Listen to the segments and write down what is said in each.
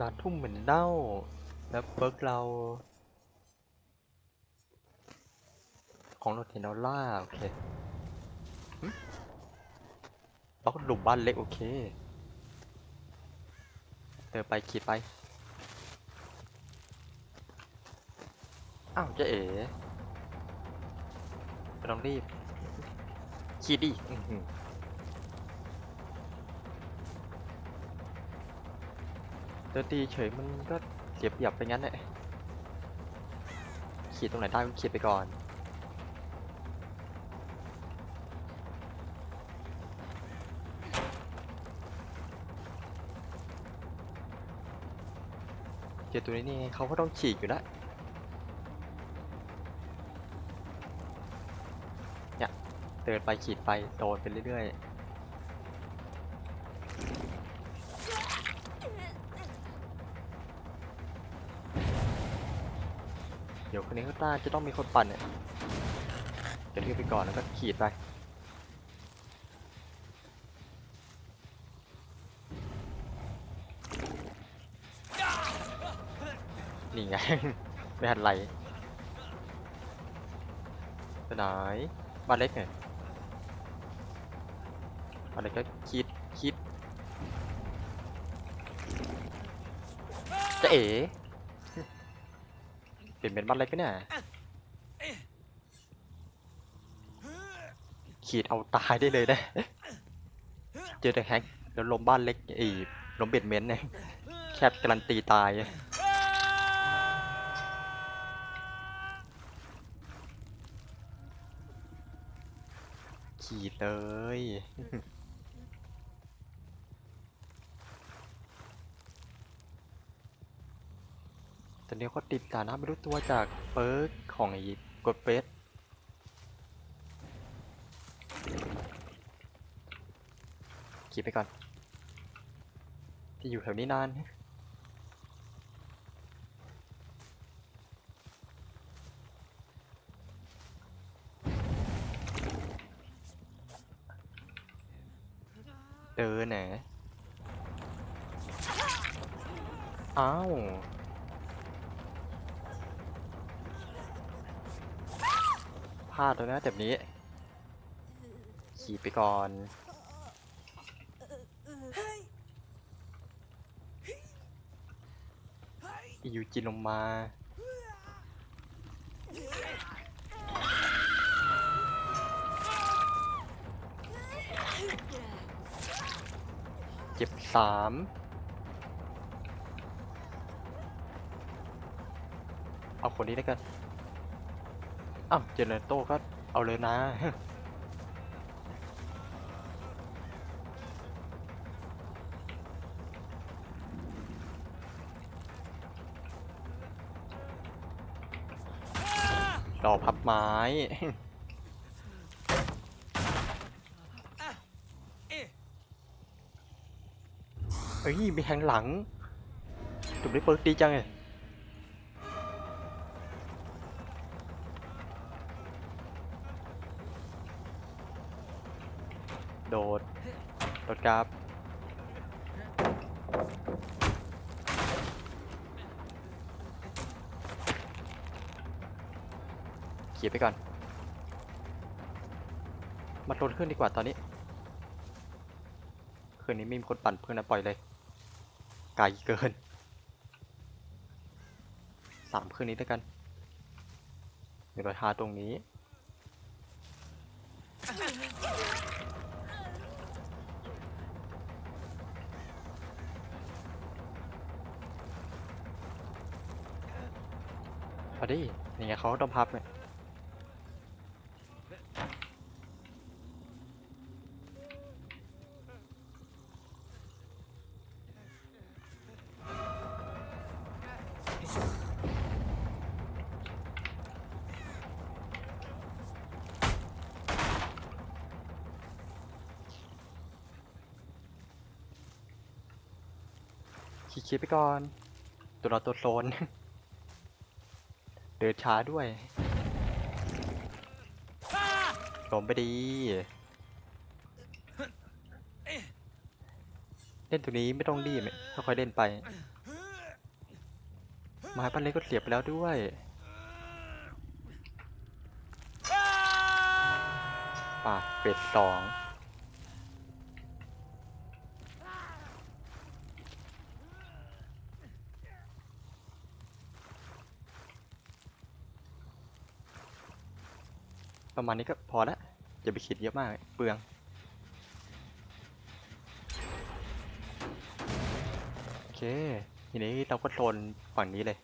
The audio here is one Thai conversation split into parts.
ดาทุ่มเหมือนเด้าแล้วเบิร์กเรา ของเราเทนอล่า โอเคล็อกหลุมบ้านเล็ก โอเคเดินไปขีดไป อ้าวเจ๊เอ๋ต้องรีบ ขี่ด เดินตีเฉยมันก็เสียเปรียบไปงั้นแหละขีดตรงไหนได้ก็ขีดไปก่อนเจอตัวนี้นี่ไงเขาก็ต้องฉีกอยู่แล้วเนี่ยเดินไปขีดไปโดนไปเรื่อยๆ คนนี้ก็น่าจะต้องมีคนปั่นเนี่ยจะเรียกไปก่อนแล้วก็ขีดไปนี่ไง ไม่ทันไรไปไหนบ้านเล็กไงบ้านเล็กก็คิดคิดจะเอ๋ เปลี่ยนเป็นบ้านเล็กไปเนี่ยขีดเอาตายได้เลยนะ เจอแต่แฮกแล้วล้มบ้านเล็กไอ้ล้มเบ็ดเมนต์เนี่ยแคบการันตีตายขีดเลย อนนี้เขาติดฐานะไม่รู้ตัวจากเปิร์กของไอ้กดเฟสขี่ไปก่อน ที่อยู่แถวนี้นาน เดินไหนอ้าว พลาด แล้วนะแบบนี้ ขี่ไปก่อน อียูจินลงมาเจ็บสามเอาคนนี้แล้วกัน อ้าวเจเนโต้ก็เอาเลยนะ ดอกพับไม้ เอ้ยมีแทงหลังจุดได้เปิร์กดีจังเลย โดดโดดกราบเขี่ยไปก่อนมาโดนขึ้นดีกว่าตอนนี้ คืนนี้ไม่มีคนปั่นเพื่อนนะปล่อยเลยไกลเกินสามคืนนี้ด้วยกันเดี๋ยวเราทาตรงนี้ เอาดิยังไงเขาต้องพับเนี่ยขี่คิดไปก่อน ตัวเราตัวโซน เดินช้าด้วยลมไปดี เล่นตัวนี้ไม่ต้องรีบค่อยเล่นไปไม้ปั้นเล็กก็เสียบไปแล้วด้วยป่าเป็ดสอง ประมาณนี้ก็พอละอย่าไปคิดเยอะมากเปลือง โอเค ทีนี้เราก็โซนฝั่งนี้เลย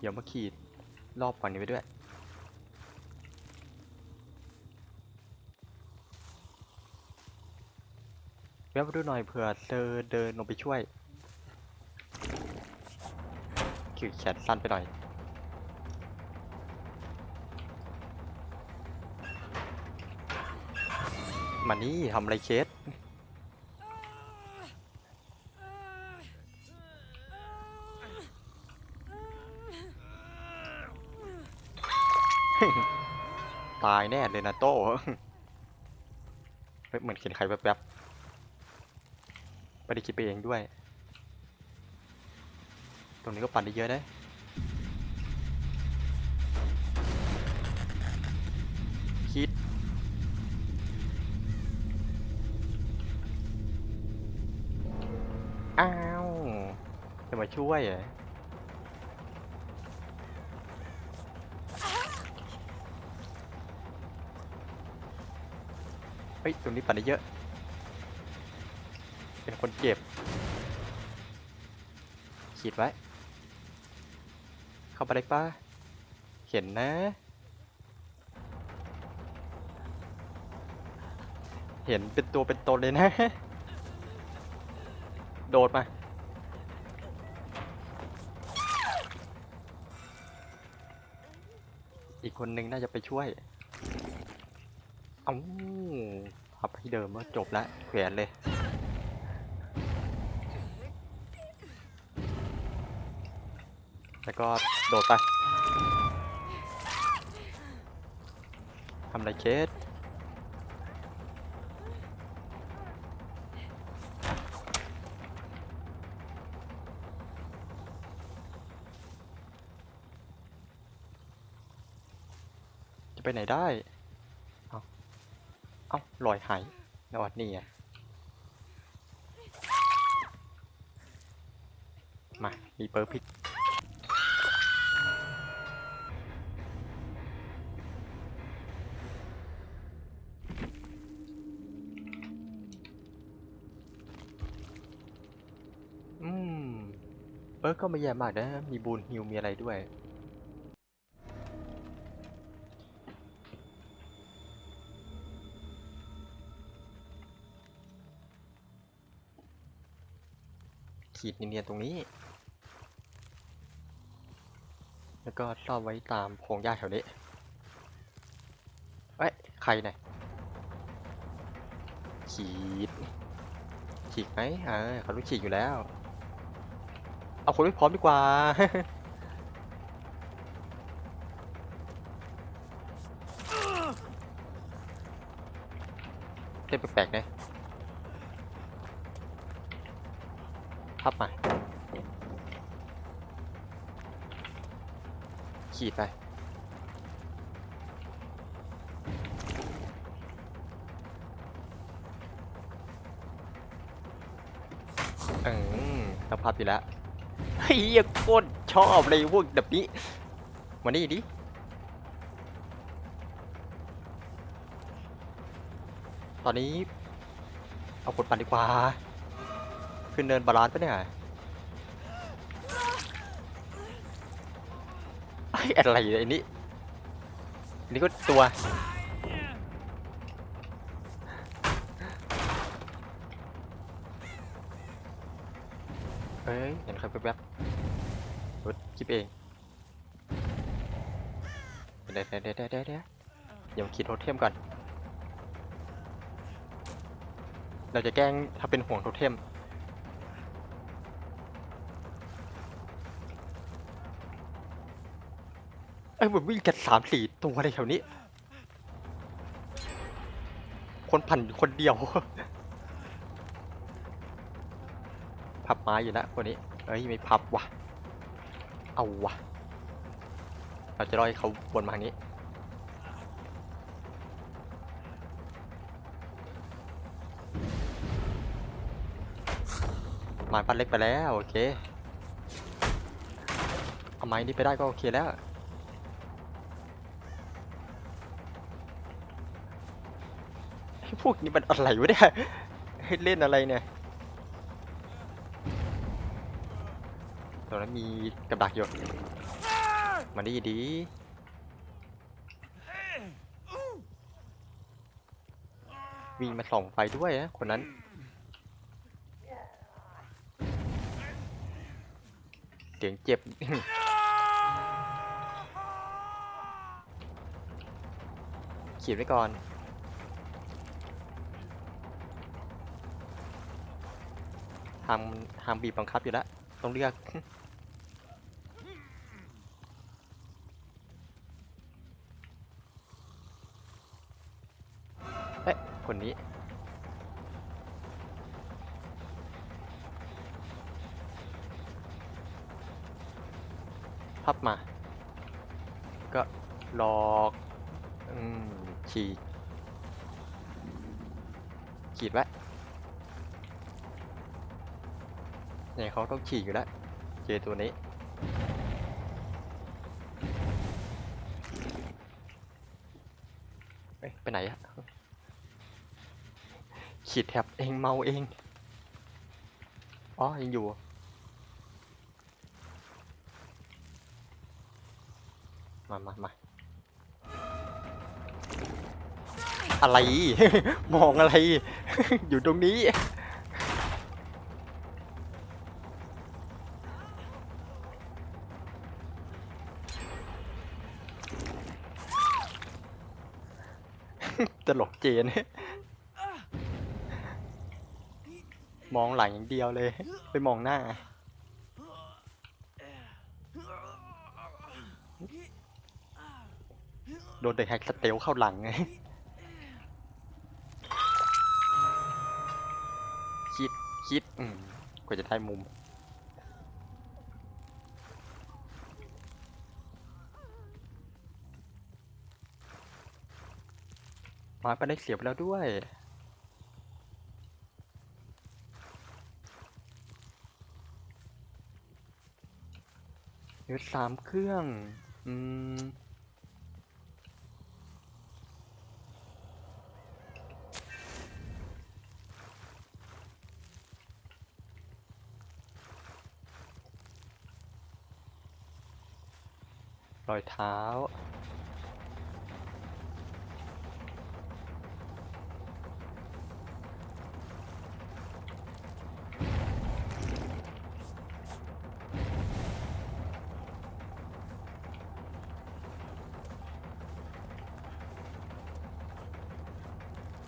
เดี๋ยวมาขีดรอบฝั่งนี้ไปด้วย แวะมาดูหน่อยเผื่อเธอเดินลงไปช่วยคือแขนสั้นไปหน่อย มานี่ทำอะไรเคสตายแน่เลยนะโต้เฮ้ยเหมือนเห็นใครแวบๆ ไม่ได้คิดไปเองด้วย ตรงนี้ก็ปั่นได้เยอะนะคิดอ้าวจะมาช่วยเหรอเฮ้ย ตรงนี้ปั่นได้เยอะ คนเก็บ ขีดไว้ เข้าไปได้ปะเห็นนะ เห็นเป็นตัวเป็นตนเลยนะ โดดมาอีกคนนึงน่าจะไปช่วย เอ้าพับให้เดิมว่าจบแล้วแขวนเลย แล้วก็โดดไปทำอะไรเคสจะไปไหนได้ เอาเอาลอยหายนอดนี่ไงมา มีเปิร์พิก เออก็ไม่แย่มากนะ มีบูนฮิวมีอะไรด้วย ขีดเนียนๆตรงนี้ แล้วก็ซ่อนไว้ตามพงหญ้าแถวนี้เอ้ยใครเนี่ยขีดฉีกไหมอ่าเขารู้ฉีกอยู่แล้ว เอาคนไม่พร้อมดีกว่า เล่นแปลกๆนะพับมาขีดไปเอืมเราพับอยู่แล้ว เฮียโคตรชอบเลยพวกแบบนี้มานี่ดิตอนนี้ เอากดปั่นดีกว่า ขึ้นเนินบาลานซ์ปะเนี่ยไอ้อะไรไอ้นี่นนี้ก็ตัว เอ้ย เห็นใครแวบๆรถคิดเองเดี๋ยวเดี๋ยวเดี๋ยวเดี๋ยวเดี๋ยวเดี๋ยวคิดโทเทมก่อน เราจะแกล้งถ้าเป็นห่วงโทเทมเอ้ยมันวิ่งกันสามสี่ตัวเลยแถวนี้ คนปั่นคนเดียว ไม้อยู่แล้วคนนี้เอ้ยไม่พับว่ะ เอาว่ะ เราจะรอให้เขาวนมาทางนี้ไม้ปั้นเล็กไปแล้วโอเค เอาไม้นี้ไปได้ก็โอเคแล้ว พวกนี้มันอะไรวะเนี่ยให้เล่นอะไรเนี่ย นั้นมีกับดักอยู่มาดีดีวิ่งมาส่องไฟด้วยนะคนนั้นเสียงเจ็บเขีดไว้ก่อนทางทางบีบบังคับอยู่แล้ว ต้องเลือก เอ๊ะ คนนี้ พับมา ก็หลอกอืมขีดขีดไว้เนี่ยเขาต้องขีดอยู่แล้วเจอตัวนี้ไปไหนอะ ขีดแถบเองเมาเอง อ๋อ ยังอยู่ มามามาอะไร มองอะไร อยู่ตรงนี้ ตลกเจน มองหลังอย่างเดียวเลย ไปมองหน้า โดนเดอะแฮกสเตลเข้าหลังไงคิดคิดอืมกว่าจะได้มุม มาไปได้เสียไปแล้วด้วย เหลือสามเครื่อง อืม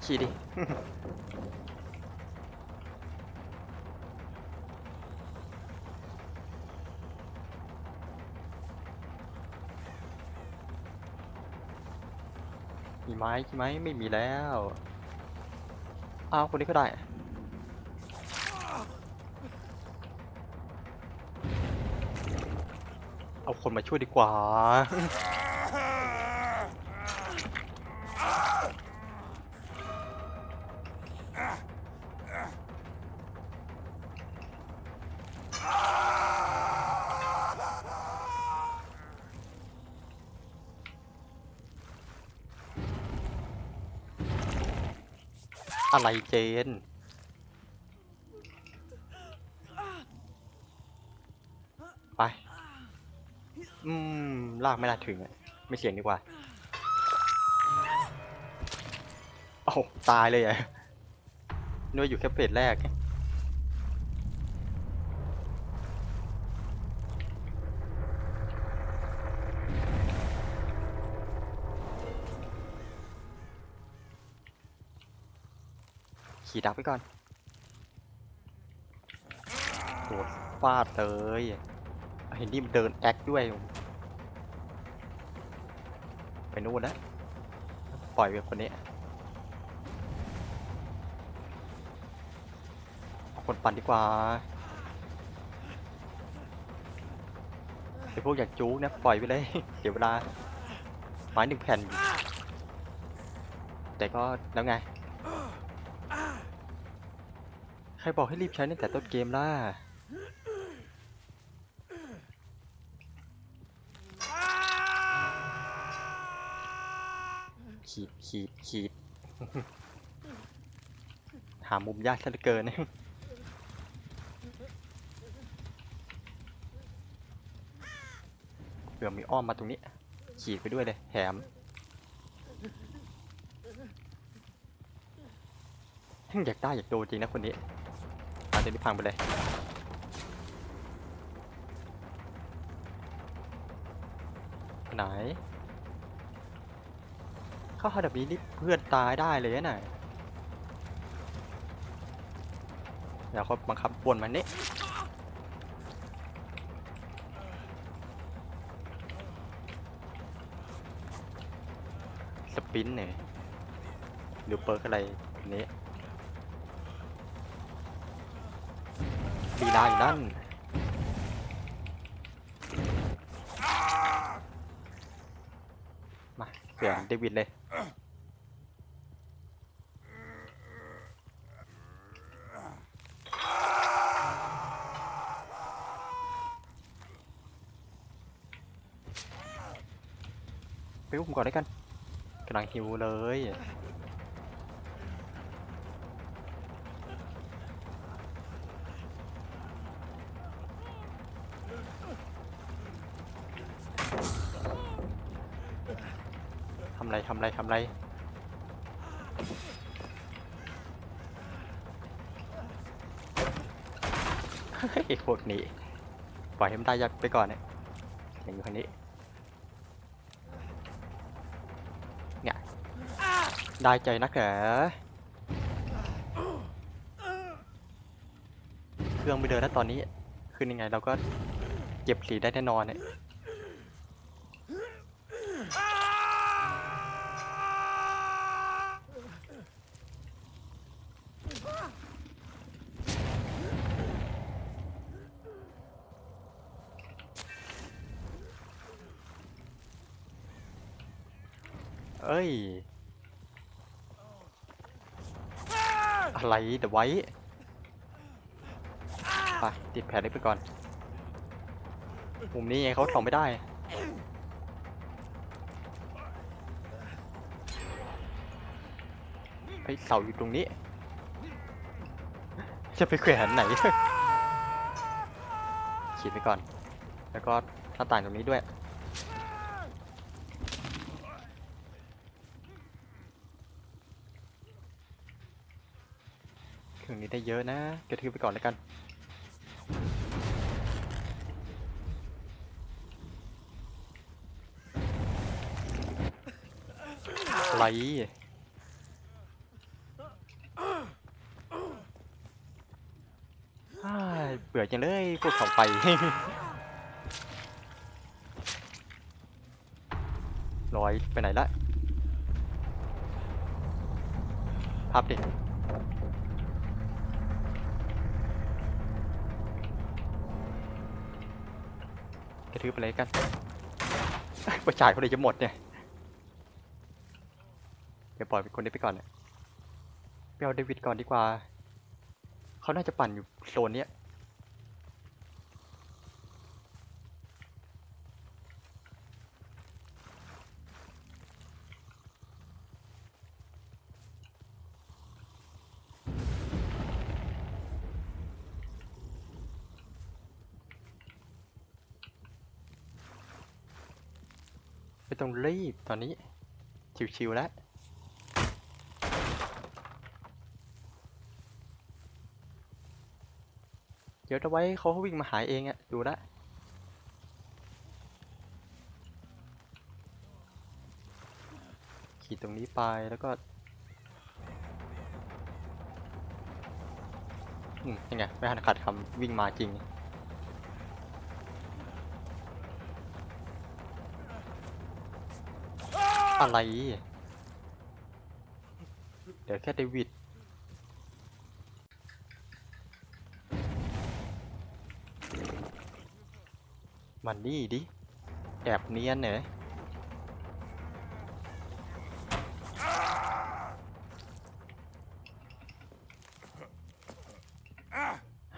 ขี่ดิ มีไม้ใช่ไหมไม่มีแล้ว อ้าวคนนี้ก็ได้เอาคนมาช่วยดีกว่า อะไรเจน ไป อืม ลากไม่น่าถึงอะไม่เสี่ยงดีกว่าโอ้าตายเลยอะนึกว่าอยู่แค่เฟสแรก ขี่ดักไปก่อนปวดฟาดเลยเห็นนี่มันเดินแอคด้วย ไปนู่นนะ ปล่อยแบบคนนี้ คนปั่นดีกว่าไอพวกอยากจู๊กนะปล่อยไปเลยเดี๋ยวเวลาไม้หนึ่งแผ่น แต่ก็แล้วไง ครบอกให้รีบใช้ตั้งแต่ต้นเกมล่ะขีดขีดขีดหามุมยากซะเหลือเกินเผื่อมีอ้อมมาตรงนี้ ขีดไปด้วยเลยแถมอยากได้อยากโดนจริงนะคนนี้มา เดี๋ยวพังไปเลยไหน เข้าหาแบบนี้นี่เพื่อนตายได้เลยนะเดี๋ยวเขาบังคับปวนมันนี่สปินเนี่ยหรือเปิร์กอะไรนี้ ลีลาอยู่นั่นมาเปลี่ยนเดวิดเลยไปอุ้มก่อนได้กันกำลังหิวเลย ไรทำไรทำไรเฮ้พวกนี้ ปล่อยให้มันได้ยักไปก่อนเนี่ยอย่างอยู่คนนี้เนี่ยได้ใจนักเหรอเครื่องไม่เดินแล้วตอนนี้ขึ้นยังไงเราก็เก็บสีได้แน่นอนเนี่ย อ้ย อะไรเดี๋ยวไว้ไปติดแผลเล็กไปก่อน มุมนี้ไงเขาส่องไม่ได้ ไอเสาอยู่ตรงนี้ จะไปแขวนไหน ขีดไปก่อน แล้วก็หน้าต่างตรงนี้ด้วย เครื่อง นี้ได้เยอะนะกระทืบไปก่อนแล้วกันไรอ้ายเบื่อจังเลยพวกเสาไฟลอยไปไหนละพับดิ กระทืบไปเลยกันประชายคนเลยจะหมดเนี่ย เดี๋ยวปล่อยเป็นคนนี้ไปก่อนเนี่ยไปเอาเดวิดก่อนดีกว่า เขาน่าจะปั่นอยู่โซนเนี้ย ไม่ต้องรีบตอนนี้ ชิวๆแล้วเดี๋ยวจะไว้เขาวิ่งมาหายเองอะดูละขีดตรงนี้ไปแล้วก็ อืมยังไง ไม่ทันขาดคำวิ่งมาจริง อะไร เดี๋ยวแค่เดวิด มันนี่ดิ แอบเนียนเหรอ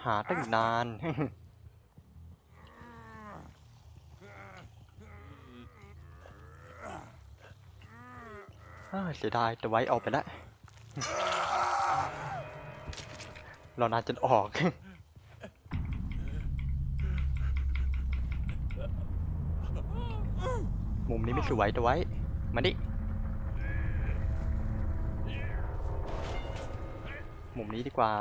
หาตั้งนาน เสียดายแต่ไว้ออกไปแล้วเรานานจนออกมุมนี้ไม่สวยแต่ไว้ มาดิ มุมนี้ดีกว่า